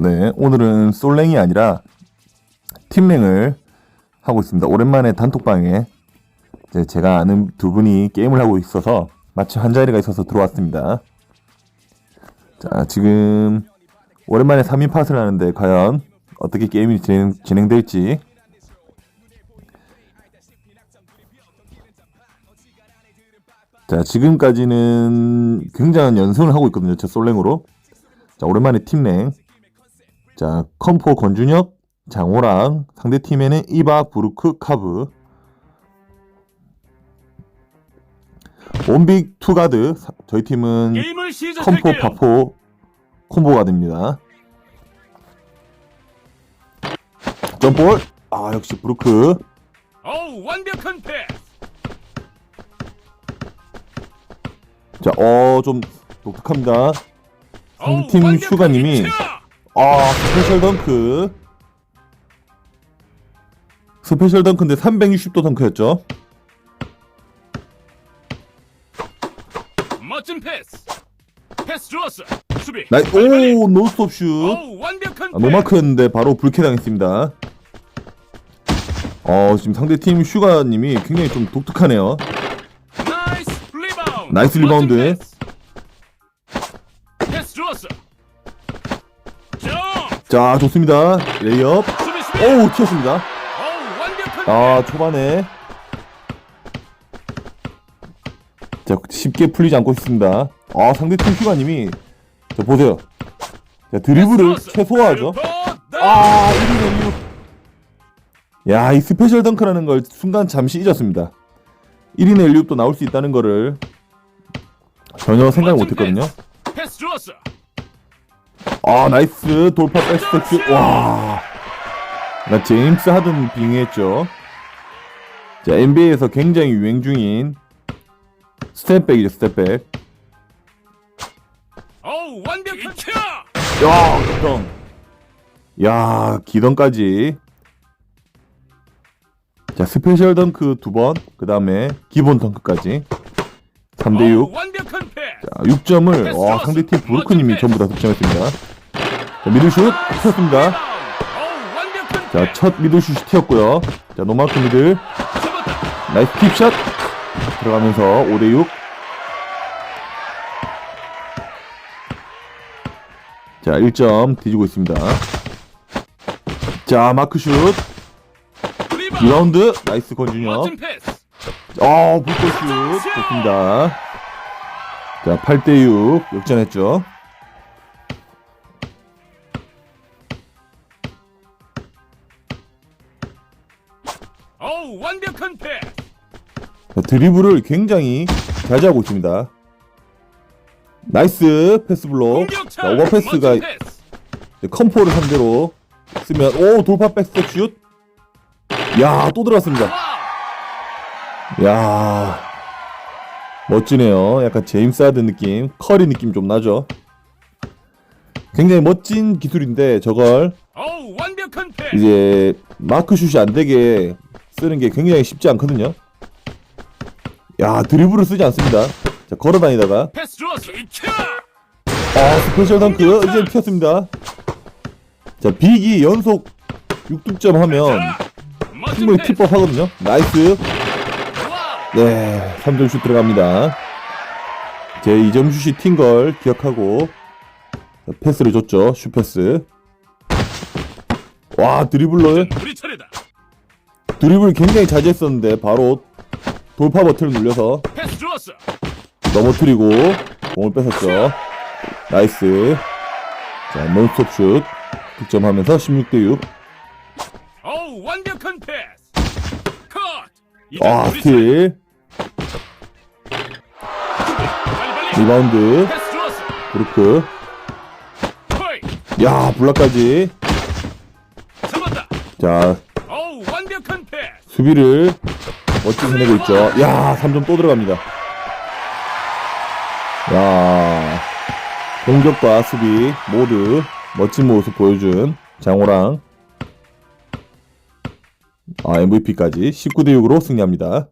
네, 오늘은 솔랭이 아니라 팀랭을 하고 있습니다. 오랜만에 단톡방에 제가 아는 두 분이 게임을 하고 있어서 마침 한 자리가 있어서 들어왔습니다. 자, 지금 오랜만에 3인 팟을 하는데 과연 어떻게 게임이 진행, 진행될지 자, 지금까지는 굉장한 연승을 하고 있거든요. 저 솔랭으로. 자, 오랜만에 팀랭. 자, 컴포 권준혁, 장호랑, 상대 팀에는 이바, 부르크, 카브. 원빅 투가드. 사- 저희 팀은 컴포. 파포, 콤보가 됩니다. 점볼. 아, 역시 부르크. 어우 완벽한 패스. 자, 어, 좀 독특합니다. 상팀 슈가님이. 아, 스페셜 덩크. 스페셜 덩크인데 360도 덩크였죠. 멋진 패스. 패스 좋았어. 수비. 나이. 오, 노스톱 슛. 어우 완벽한 아, 노마크였는데 바로 불쾌당했습니다. 어, 지금 상대팀 슈가님이 굉장히 좀 독특하네요. 나이스 리바운드. 나이스 리바운드. 패스. 패스 좋았어. 점. 자, 좋습니다. 레이업. 수비 수비. 오, 튀었습니다. 아, 초반에. 자, 쉽게 풀리지 않고 있습니다. 아, 상대팀 슈가님이. 자, 보세요. 자, 드리블을. 최소화하죠. 아, 1위는 6. 야, 이 스페셜 덩크라는 걸 순간 잠시 잊었습니다. 1인의 1도 나올 수 있다는 거를 전혀 생각 못 멋진 했거든요. 패스. 패스 좋았어. 아, 나이스. 돌파 백스텝 슛. 와. 나 제임스 하든 빙의했죠. 자, NBA에서 굉장히 유행 중인 스텝백이죠, 스텝백. 어우 완벽한. 야, 기덩. 야, 기덩까지. 자, 스페셜 덩크 두 번, 그 다음에 기본 덩크까지. 3대 6. 어우, 완벽한 패스. 자, 6점을, 와, 상대팀 브루크님이 전부 다 득점했습니다. 자, 미들슛, 튀었습니다. 자. 첫 미들슛이 튀었고요. 자, 노마크 미들. 나이스 킥샷. 들어가면서 5대 6. 자, 1점 뒤지고 있습니다. 자, 마크슛. 리바운드. 2라운드. 나이스 권준혁. 어, 불꽃슛. 좋습니다. 자, 8대 6. 역전했죠. 어우 완벽한. 자, 드리블을 굉장히 잘 잡고 있습니다. 나이스 패스 블록. 자, 오버패스가 컴포를 상대로 쓰면 오 돌파 백스텝 슛. 야, 또 들어왔습니다. 야. 멋지네요. 약간 제임스 하든 느낌, 커리 느낌 좀 나죠. 굉장히 멋진 기술인데 저걸. 이제 마크 슛이 안 되게 쓰는 게 굉장히 쉽지 않거든요. 야, 드리블을 쓰지 않습니다. 자, 걸어 다니다가 패스 좋았어. 이차. 아, 스페셜 덩크 이제 튀었습니다. 자, 빅이 연속 6득점 하면 충분히. 팁법 하거든요. 나이스. 네, 3점 슛 들어갑니다. 제 2점 슛이 튄 걸 기억하고 자, 패스를 줬죠. 슛 패스. 와, 드리블러 우리 차례다. 드리블 굉장히 자제했었는데 바로 돌파 버튼을 눌려서 패스 좋았어. 넘어뜨리고 공을 뺏었죠. 나이스. 자, 논스톱 슛 득점하면서 16대 6. 어우 완벽한 패스. 컷. 이제 아, 우리 차례. 스틸. 빨리 빨리. 리바운드. 패스 좋았어. 브루크. 야, 블락까지. 잡았다. 자. 수비를 멋지게 해내고 있죠. 야, 3점 또 들어갑니다. 야, 공격과 수비 모두 멋진 모습 보여준 장호랑 아, MVP까지 19대 6으로 승리합니다.